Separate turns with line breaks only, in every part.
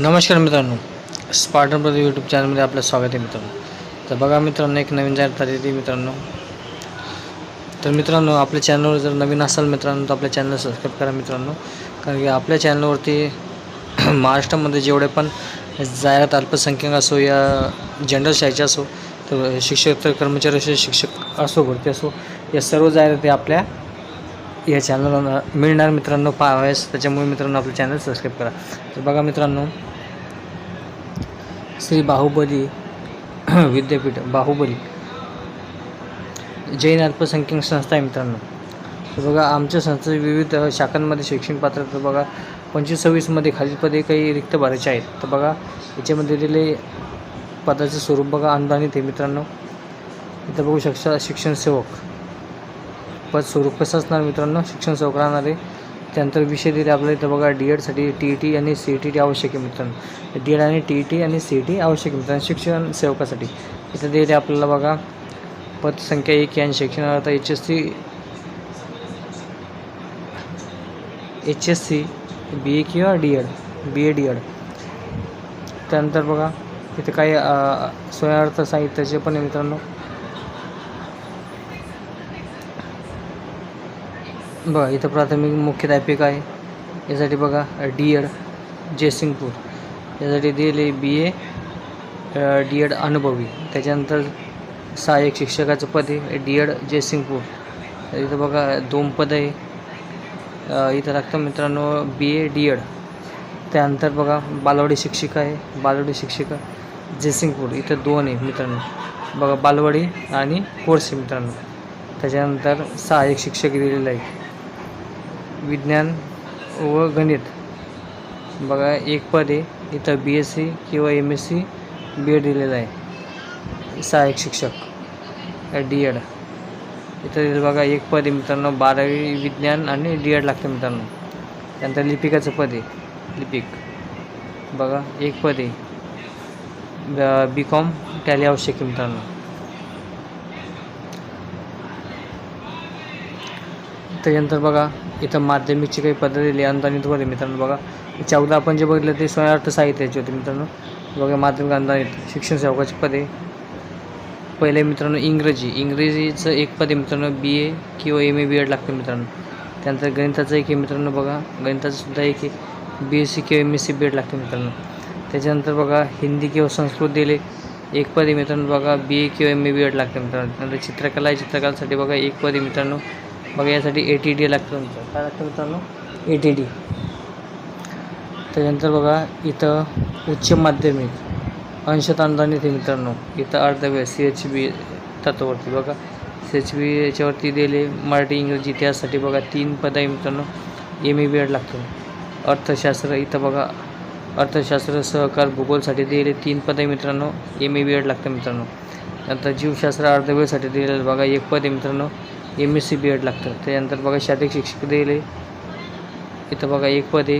नमस्कार मित्रांनो Spartan Pradeep YouTube चॅनलमध्ये आपलं स्वागत आहे मित्रांनो. तर बघा मित्रांनो एक नवीन जाहिरात आली मित्रांनो. तर मित्रांनो आपल्या चॅनलवर जर नवीन असाल मित्रांनो तर आपल्या चॅनलला सबस्क्राईब करा मित्रांनो. कारण की आपल्या चॅनलवरती महाराष्ट्रामध्ये जेवढे पण जाहिरात अल्पसंख्याक असो या जनरल शाहीचे असो तर शिक्षक तर कर्मचारी असो शिक्षक असो भरती असो या सर्व जाहिराती आपल्या या चॅनलला मिळणार मित्रांनो पाहाव्यास. त्याच्यामुळे मित्रांनो आपलं चॅनल सबस्क्राईब करा. तर बघा मित्रांनो श्री बाहुबली विद्यापीठ बाहुबली. जैन अल्पसंख्याक संस्था आहे मित्रांनो. तर बघा आमच्या संस्थेचे विविध शाखांमध्ये शैक्षणिक पात्रता बघा पंचवीस सव्वीसमध्ये खालील पदे काही रिक्त भरायचे आहेत. तर बघा याच्यामध्ये दिलेले पदाचे स्वरूप बघा अनुदानित आहे मित्रांनो. इथं बघू शकता शिक्षण सेवक. पद स्वरूप कसं असणार मित्रांनो? शिक्षण सेवक राहणार आहे त्यानंतर विषय दिले आपल्याला इथं बघा डी एडसाठी टी ई टी आणि सी ई टी टी आवश्यक आहे मित्रांनो. डी एड आणि टी ई टी आणि सी ई टी आवश्यक आहे मित्रांनो शिक्षण सेवकासाठी. इथं दिले आपल्याला बघा पदसंख्या एक आणि शिक्षणार्थ H S C H S C B A किंवा D Ed B A D Ed त्यानंतर बघा इथे काही स्वयंअर्थ साहित्याचे पण आहे मित्रांनो. बघा इथं प्राथमिक मुख्याध्यापिका आहे. यासाठी बघा डी एड जयसिंगपूर. यासाठी दिले बी ए डी एड अनुभवी. त्याच्यानंतर सहाय्यक शिक्षकाचं पद आहे डी एड जयसिंगपूर इथं बघा दोन पद आहे. इथं लागतं मित्रांनो बी ए डी एड त्यानंतर बघा बालवाडी शिक्षिका आहे बालवाडी शिक्षिका जयसिंगपूर. इथं दोन आहे मित्रांनो. बघा बालवाडी आणि कोर्स आहे मित्रांनो. त्याच्यानंतर सहाय्यक शिक्षक दिलेलं आहे विज्ञान व गणित. बघा एक पद आहे. इथं बी एस सी किंवा M S C B Ed दिलेलं आहे. सहाय्यक शिक्षक डी एड इथं बघा एक पद आहे मित्रांनो. बारावी विज्ञान आणि डी एड लागतं मित्रांनो. त्यानंतर लिपिकाचं पद आहे. लिपिक. बघा एक पद आहे. बी कॉम टॅली आवश्यक आहे मित्रांनो. त्याच्यानंतर बघा इथं माध्यमिकची काही पद्धत दिली अनुदानित वर मित्रांनो बघा चौदा आपण जे बघितलं ते स्वयंअर्थ साहित्याचे होते मित्रांनो. बघा माध्यमिक अनुदानित शिक्षण सेवकाची पदे. पहिले मित्रांनो इंग्रजी. इंग्रजीचं एक पद आहे मित्रांनो बी ए किंवा एम ए बी एड लागतं मित्रांनो. त्यानंतर गणिताचं एक आहे मित्रांनो बघा. गणिताचं सुद्धा एक आहे. बी एस सी किंवा M S C B Ed लागते मित्रांनो. त्याच्यानंतर बघा हिंदी किंवा संस्कृत दिले. एक पद आहे मित्रांनो बघा बी ए किंवा एम ए बी एड लागते मित्रांनो. त्यानंतर चित्रकला आहे चित्रकलासाठी बघा एक पद आहे मित्रांनो बघा यासाठी ए टी डी लागतं तुमचं. काय लागतं मित्रांनो? ए टी डी त्याच्यानंतर बघा इथं उच्च माध्यमिक अंशत अनुदान येते मित्रांनो. इथं अर्धव्य सी एच बी तत्वावरती बघा. सी एच बी याच्यावरती दिले मराठी इंग्रजी इतिहासासाठी बघा तीन पद आहे मित्रांनो. एम ए बी एड लागतो. अर्थशास्त्र इथं बघा अर्थशास्त्र सहकार भूगोलसाठी दिले तीन पद आहे मित्रांनो. एम ए बी एड लागतं मित्रांनो. नंतर जीवशास्त्र अर्धवेळसाठी दिलेलं बघा एक पद आहे मित्रांनो. M S C B Ed लागतं. त्याच्यानंतर बघा शारीरिक शिक्षक दिले. इथं बघा एक पद. आहे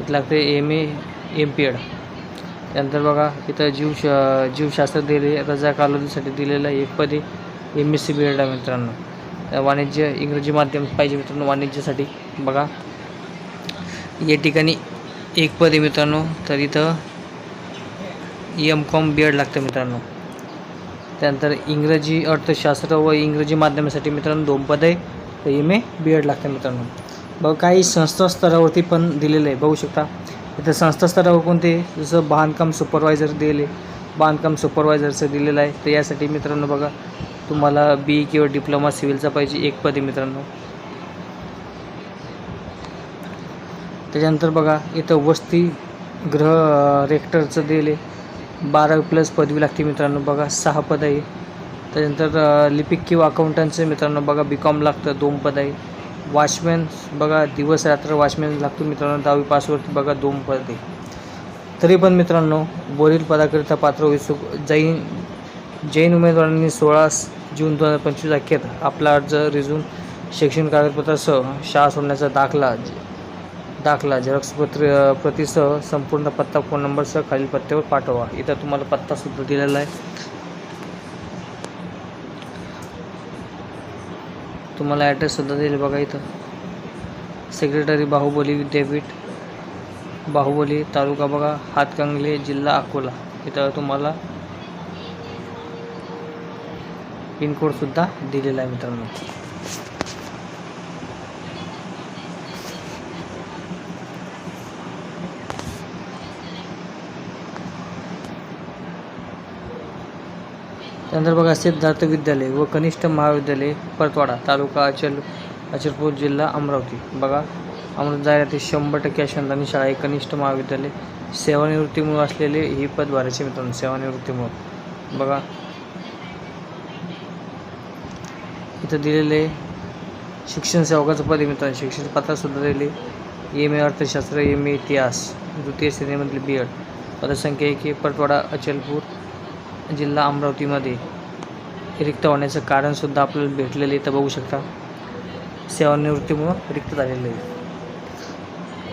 इथं लागते M A M P Ed त्यानंतर बघा इथं जीवश जीवशास्त्र दिले. रजा कालावधीसाठी दिलेलं एक पद आहे M S C B Ed आहे मित्रांनो वाणिज्य इंग्रजी माध्यम पाहिजे मित्रांनो वाणिज्यासाठी. बघा. या ठिकाणी एक पद आहे मित्रांनो. तर इथं एम कॉम बी एड लागतं मित्रांनो. त्यानंतर इंग्रजी अर्थशास्त्र व इंग्रजी माध्यमासाठी मित्रांनो दोन पद आहे तर एम ए बी एड लागतं मित्रांनो. बघा काही संस्था स्तरावरती पण दिलेलं आहे. बघू शकता. इथं संस्था स्तरावर कोणते? जसं बांधकाम सुपरवायझर दिले बांधकाम सुपरवायझरचं दिलेलं आहे. तर यासाठी मित्रांनो बघा तुम्हाला बी किंवा डिप्लोमा सिव्हिलचा पाहिजे एक पद आहे मित्रांनो. त्याच्यानंतर बघा इथं वसतिगृह रेक्टरचं दिले. बारावी प्लस पदवी लागते मित्रांनो बघा सहा पद आहे. त्याच्यानंतर लिपिक किंवा अकाउंटंटचं मित्रांनो बघा बी कॉम लागतं दोन पद आहे. वॉचमॅन बघा दिवस रात्र वॉचमॅन लागतो मित्रांनो दहावी पासवरती बघा दोन पद आहे. तरी पण मित्रांनो वरील पदाकरिता पात्र इच्छुक जैन जैन उमेदवारांनी सोळा जून दोन हजार पंचवीस अखेर आपला अर्ज रिझूम शैक्षणिक कागदपत्रासह शाळा सोडण्याचा दाखला दाखला झेरॉक्स पत्र प्रतीसह संपूर्ण पत्ता फोन नंबरसह खालील पत्त्यावर पाठवा. इथं तुम्हाला पत्तासुद्धा दिलेला आहे. तुम्हाला ॲड्रेससुद्धा दिले बघा इथं. सेक्रेटरी बाहुबली विद्यापीठ बाहुबली तालुका बघा हातकंगले जिल्हा अकोला. इथं तुम्हाला पिनकोडसुद्धा दिलेला आहे मित्रांनो. त्यानंतर बघा सिद्धार्थ विद्यालय व कनिष्ठ महाविद्यालय परतवाडा तालुका अचल अचलपूर जिल्हा अमरावती. बघा अमरावती जाहिराती शंभर टक्के अशांतानी शाळा आहे. कनिष्ठ महाविद्यालय सेवानिवृत्तीमुळे असलेले ही पद भरायचे मित्रांनो सेवानिवृत्तीमुळे बघा इथं दिलेले शिक्षण सेवकाचं पद आहे मित्रांनो. शिक्षण पत्रासुद्धा दिले एम ए अर्थशास्त्र एम ए इतिहास द्वितीय श्रेणीमधले बी एड पदसंख्या एक परतवाडा अचलपूर. जिल्हा अमरावतीमध्ये रिक्त होण्याचं कारणसुद्धा आपल्याला भेटलेलं इथं बघू शकता. सेवानिवृत्तीमुळं रिक्त झालेलं आहे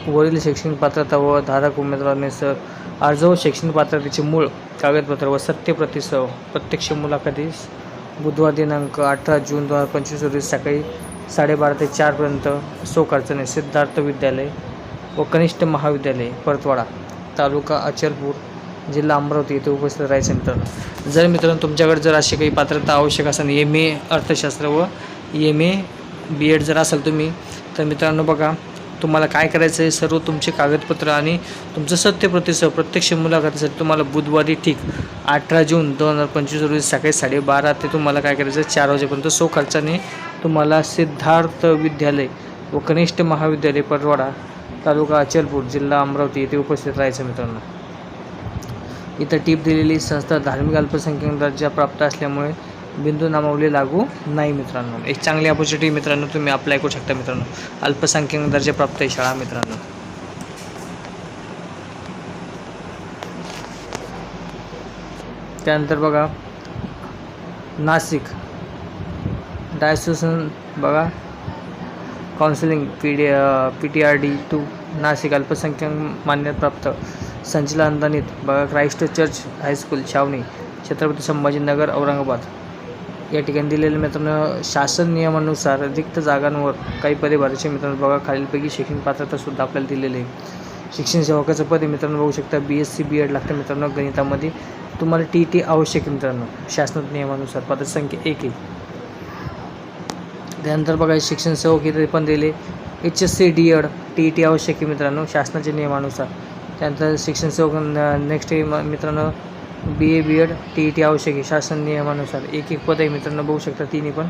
वरील शैक्षणिक पात्रता व धारक उमेदवाराने सर अर्ज व शैक्षणिक पात्रतेचे मूळ कागदपत्र व सत्यप्रतिसह प्रत्यक्ष मुलाखतीस बुधवार दिनांक अठरा जून दोन हजार पंचवीस रोजी सकाळी साडेबारा ते चारपर्यंत सोकारचणे सिद्धार्थ विद्यालय व कनिष्ठ महाविद्यालय परतवाडा तालुका अचलपूर जिल्हा अमरावती येथे उपस्थित राहायचं मित्रांनो. जर मित्रांनो तुमच्याकडे जर अशी काही पात्रता आवश्यक असेल एम ए अर्थशास्त्र व एम ए बी एड जर असाल तुम्ही तर मित्रांनो बघा तुम्हाला काय करायचं आहे सर्व तुमचे कागदपत्र आणि तुमचं सत्यप्रतिसह प्रत्यक्ष मुलाखतीसाठी तुम्हाला बुधवारी ठीक अठरा जून दोन हजार पंचवीस रोजी सकाळी साडेबारा ते तुम्हाला काय करायचं आहे चार वाजेपर्यंत सो खर्चाने तुम्हाला सिद्धार्थ विद्यालय व कनिष्ठ महाविद्यालय परवाडा तालुका अचलपूर जिल्हा अमरावती येथे उपस्थित राहायचं मित्रांनो. इथं टीप दिलेली संस्था धार्मिक अल्पसंख्याक दर्जा प्राप्त असल्यामुळे बिंदू नामावली लागू नाही मित्रांनो. एक चांगली ऑपॉर्च्युनिटी मित्रांनो तुम्ही अप्लाय करू शकता मित्रांनो. अल्पसंख्याक दर्जा प्राप्त आहे शाळा मित्रांनो. त्यानंतर बघा नाशिक. डायसोसन बघा counselling P D P T R D two Nashik अल्पसंख्याक मान्यता प्राप्त. अनुदानित बघा क्राइस्ट चर्च हायस्कूल छावणी छत्रपती संभाजीनगर औरंगाबाद. या ठिकाणी दिलेल्या मित्रांनो शासन नियमानुसार रिक्त जागांवर काही पदे भरायचे मित्रांनो बघा खालीलपैकी शिक्षण पात्रतासुद्धा आपल्याला दिलेली आहे. शिक्षण सेवकाचं पद मित्रांनो बघू शकता B S C B Ed लागतं मित्रांनो गणितामध्ये. तुम्हाला टी टी आवश्यक आहे मित्रांनो शासन नियमानुसार पदसंख्या एक आहे. त्यानंतर बघा शिक्षण सेवक इथे पण दिले. H S C D Ed T T आवश्यक आहे मित्रांनो शासनाच्या नियमानुसार. त्यानंतर शिक्षण सेवक नेक्स्ट मित्रांनो B A B Ed T E T आवश्यक आहे. शासन नियमानुसार एक एक पद आहे मित्रांनो बघू शकता तिन्ही पण.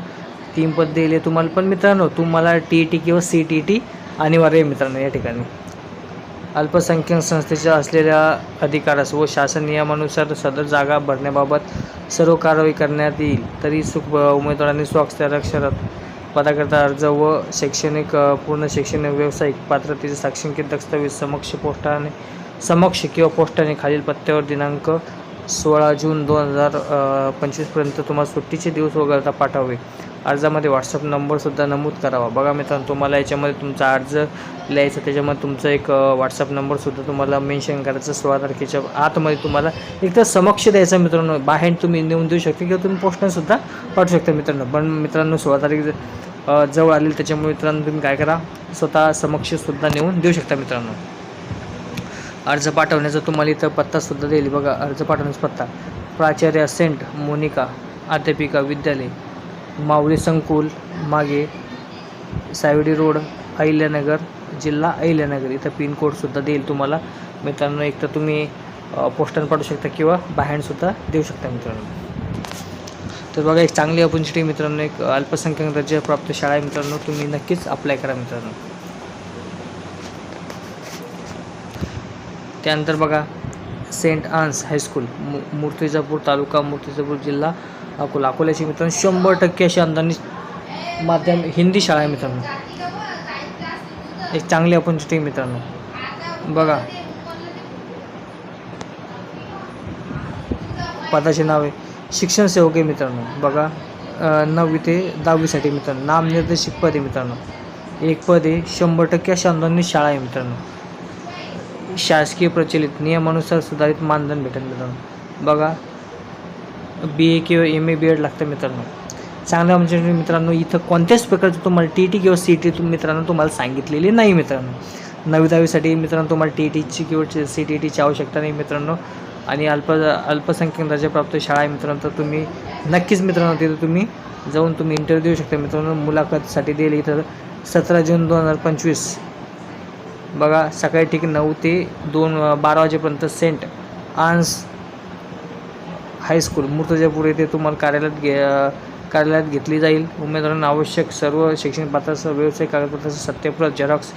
तीन पद दिले तुम्हाला. पण मित्रांनो तुम्हाला टी ई टी किंवा सी टी ई टी अनिवार्य आहे मित्रांनो या ठिकाणी. अल्पसंख्याक संस्थेच्या असलेल्या अधिकारास व शासन नियमानुसार सदर जागा भरण्याबाबत सर्व कारवाई करण्यात येईल. तरी सुख उमेदवारांनी स्वाक्षराक्षरात पदाकरता अर्ज व शैक्षणिक पूर्ण शैक्षणिक व्यावसायिक पात्रतेचे साक्षांकित दस्तावेज समक्ष पोस्टाने समक्ष किंवा पोस्टाने खालील पत्त्यावर दिनांक सोळा जून दोन हजार पंचवीसपर्यंत तुम्हाला सुट्टीचे दिवस वगळता पाठवावे. अर्जामध्ये व्हॉट्सअप नंबरसुद्धा नमूद करावा. बघा मित्रांनो तुम्हाला याच्यामध्ये तुमचा अर्ज लिहायचा त्याच्यामध्ये तुमचा एक व्हॉट्सअप नंबरसुद्धा तुम्हाला मेन्शन करायचं सोळा तारखेच्या आतमध्ये तुम्हाला एकदा समक्ष द्यायचा मित्रांनो. बाहेर तुम्ही नेऊन देऊ शकता किंवा तुम्ही पोस्टनंसुद्धा पाठवू शकता मित्रांनो. पण मित्रांनो सोळा तारीख जवळ आलेली त्याच्यामुळे मित्रांनो तुम्ही काय करा स्वतः समक्षसुद्धा नेऊन देऊ शकता मित्रांनो. अर्ज पाठवण्याचा तुम्हाला इथं पत्तासुद्धा देईल. बघा अर्ज पाठवण्याचा पत्ता. प्राचार्य सेंट मोनिका अध्यापिका विद्यालय माऊली संकुल मागे सावडी रोड अहिल्यानगर जिल्हा अहिल्यानगर. इथं पिनकोडसुद्धा देईल तुम्हाला. मित्रांनो एक तर तुम्ही पोस्टान पाठवू शकता किंवा बाहेरसुद्धा देऊ शकता मित्रांनो. तर बघा एक चांगली ऑपॉर्च्युनिटी मित्रांनो एक अल्पसंख्याक दर्जा प्राप्त शाळा आहे मित्रांनो. तुम्ही नक्कीच अप्लाय करा मित्रांनो. त्यानंतर बघा सेंट आन्स हायस्कूल मु मूर्तिजापूर तालुका मूर्तिजापूर जिल्हा अकोला. अकोल्याची मित्रांनो शंभर टक्के अशी अंदानी माध्यम हिंदी शाळा आहे मित्रांनो. एक चांगली अपॉर्च्युनिटी मित्रांनो. बघा. पदाचे नाव आहे. शिक्षण सेवक आहे मित्रांनो. बघा नववी ते दहावीसाठी मित्रांनो. नामनिर्देशित पद आहे मित्रांनो. एक पद आहे शंभर टक्के अशी अनुदानित शाळा आहे मित्रांनो. शासकीय प्रचलित नियमानुसार सुधारित मानधन भेटेल मित्रांनो बघा बी ए किंवा एम ए बी एड लागतं मित्रांनो. चांगलं म्हणजे मित्रांनो इथं कोणत्याच प्रकारचं तुम्हाला टी टी किंवा सी टी मित्रांनो तुम्हाला सांगितलेली नाही मित्रांनो. नवी दहावीसाठी मित्रांनो तुम्हाला टी टीची किंवा सी टी टीची आवश्यकता नाही मित्रांनो. आणि अल्प अल्पसंख्याक दर्जाप्राप्त शाळा आहे मित्रांनो तर तुम्ही नक्कीच मित्रांनो तिथं तुम्ही जाऊन तुम्ही इंटरव्ह्यू देऊ शकता मित्रांनो. मुलाखतसाठी दिली तर सतरा जून दोन हजार पंचवीस. बघा सकाळी ठीक नऊ ते दोन बारा वाजेपर्यंत सेंट आन्स हायस्कूल मूर्तजापूर येथे तुम्हाला कार्यालयात घे कार्यालयात घेतली जाईल. उमेदवारांना आवश्यक सर्व शैक्षणिक पात्रासह व्यवसाय कागदपत्राचं सत्यप्रत झेरॉक्स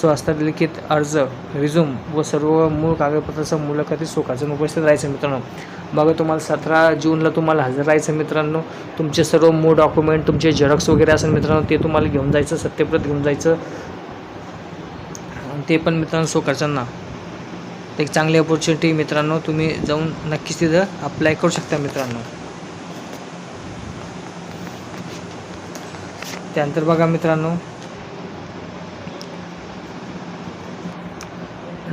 स्वहस्तलिखित अर्ज रिझ्यूम व सर्व मूळ कागदपत्राचं मुलाखती सोखाचं उपस्थित राहायचं मित्रांनो. बघा तुम्हाला सतरा जूनला तुम्हाला हजर राहायचं मित्रांनो. तुमचे सर्व मूळ डॉक्युमेंट तुमचे झेरॉक्स वगैरे असेल मित्रांनो ते तुम्हाला घेऊन जायचं सत्यप्रत घेऊन जायचं. ते पण मित्रांनो सोखाच्यांना एक चांगली ऑपॉर्च्युनिटी मित्रांनो तुम्ही जाऊन नक्कीच तिथं अप्लाय करू शकता मित्रांनो. त्यानंतर बघा मित्रांनो.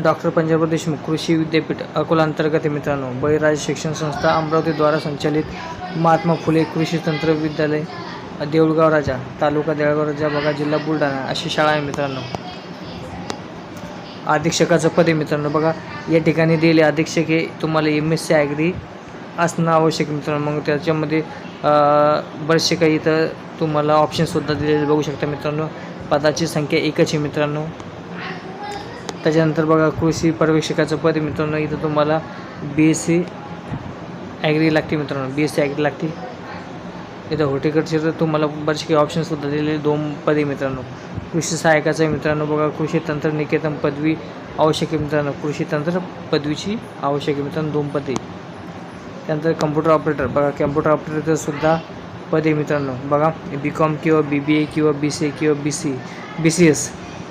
डॉक्टर पंजाबराव देशमुख कृषी विद्यापीठ अकोला अंतर्गत मित्रांनो. बळीराज शिक्षण संस्था अमरावतीद्वारा संचालित महात्मा फुले कृषी तंत्र विद्यालय देऊळगाव राजा तालुका देऊळगाव राजा बघा जिल्हा बुलढाणा अशी शाळा आहे मित्रांनो. अधीक्षकाचं पद आहे मित्रांनो. बघा या ठिकाणी दिले अधीक्षक हे तुम्हाला एम एस सी ॲग्री असणं आवश्यक मित्रांनो. मग त्याच्यामध्ये बरेचसे काही इथं तुम्हाला ऑप्शनसुद्धा दिलेले बघू शकता मित्रांनो. पदाची संख्या एकच आहे मित्रांनो. त्याच्यानंतर बघा कृषी पर्यवेक्षकाचं पद मित्रांनो. इथं तुम्हाला बी एस सी ॲग्री लागते मित्रांनो. बी एस सी ॲग्री लागते. इथं हॉर्टिकल्चर तर तुम्हाला बरेचसे काही ऑप्शनसुद्धा दिलेले दोन पदे मित्रांनो. कृषी सहायकाचं आहे मित्रांनो. बघा कृषी तंत्र निकेतन पदवी आवश्यक आहे मित्रांनो. कृषी तंत्र पदवीची आवश्यक आहे मित्रांनो दोन पदे. त्यानंतर कम्प्युटर ऑपरेटर बघा कम्प्युटर ऑपरेटरसुद्धा पद आहे मित्रांनो. बघा बी कॉम किंवा बी बी ए किंवा बी सी ए किंवा B C B C S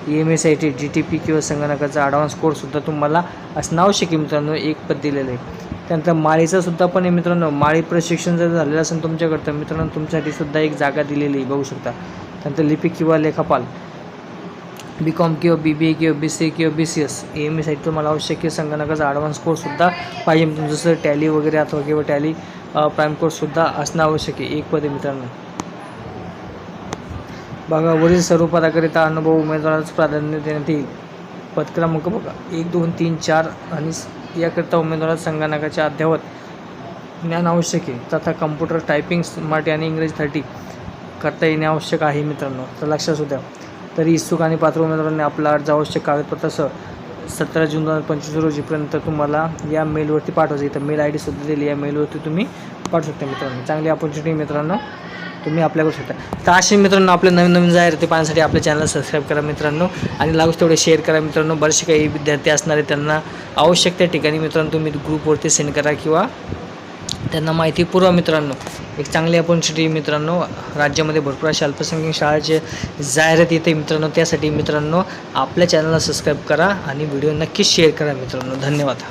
M S I T G T P किंवा संगणकाचा ॲडव्हान्स कोर्ससुद्धा तुम्हाला असणं आवश्यक आहे मित्रांनो. एक पद दिलेलं आहे. त्यानंतर माळीचा सुद्धा पण आहे मित्रांनो. माळी प्रशिक्षण जर झालेलं असेल तुमच्याकडं तर मित्रांनो तुमच्यासाठी सुद्धा एक जागा दिलेली आहे. बघू शकता. त्यानंतर लिपिक किंवा लेखापाल. बी कॉम किंवा बी बी ए किंवा बी सी ए किंवा बी सी एस एम एसाठी तुम्हाला आवश्यक आहे. संगणकाचा ॲडव्हान्स कोर्ससुद्धा पाहिजे. मित्रांनो. जसं टॅली वगैरे अथवा किंवा टॅली प्राईम कोर्ससुद्धा असणं आवश्यक आहे. एक पदे मित्रांनो. बघा वरील सर्व पदाकरिता अनुभव उमेदवारास प्राधान्य देण्यात येईल. पदक्रमांक बघा. एक दोन तीन चार आणि याकरिता उमेदवारात संगणकाच्या अद्ययावत ज्ञान आवश्यक आहे. तथा कम्प्युटर टायपिंग मराठी आणि इंग्रजी थर्टी करता येणे आवश्यक आहे मित्रांनो. तर लक्षात सुद्धा तरी इच्छुक आणि पात्र उमेदवारांनी आपला अर्ज आवश्यक कागदपत्रासह सतरा जून दोन हजार पंचवीस रोजीपर्यंत तुम्हाला या मेलवरती पाठवायचं. इथं मेल आय डीसुद्धा दिली या मेलवरती तुम्ही पाठवू शकता मित्रांनो. चांगली अपॉर्च्युनिटी मित्रांनो. तुम्ही अप्लाय करू शकता. तर असे मित्रांनो आपले नवीन नवीन जाहिराती पाहण्यासाठी आपल्या चॅनलला सबस्क्राईब करा मित्रांनो. आणि लागूच तेवढे शेअर करा मित्रांनो. बरेचसे काही विद्यार्थी असणारे त्यांना आवश्यक त्या ठिकाणी मित्रांनो तुम्ही ग्रुपवरती सेंड करा किंवा त्यांना माहिती पुरवा मित्रांनो. एक चांगली अपॉर्च्युनिटी मित्रांनो राज्यामध्ये भरपूर अशा अल्पसंख्याक शाळेचे जाहिरात येते मित्रांनो. त्यासाठी मित्रांनो आपल्या चॅनलला सबस्क्राईब करा आणि व्हिडिओ नक्कीच शेअर करा मित्रांनो. धन्यवाद.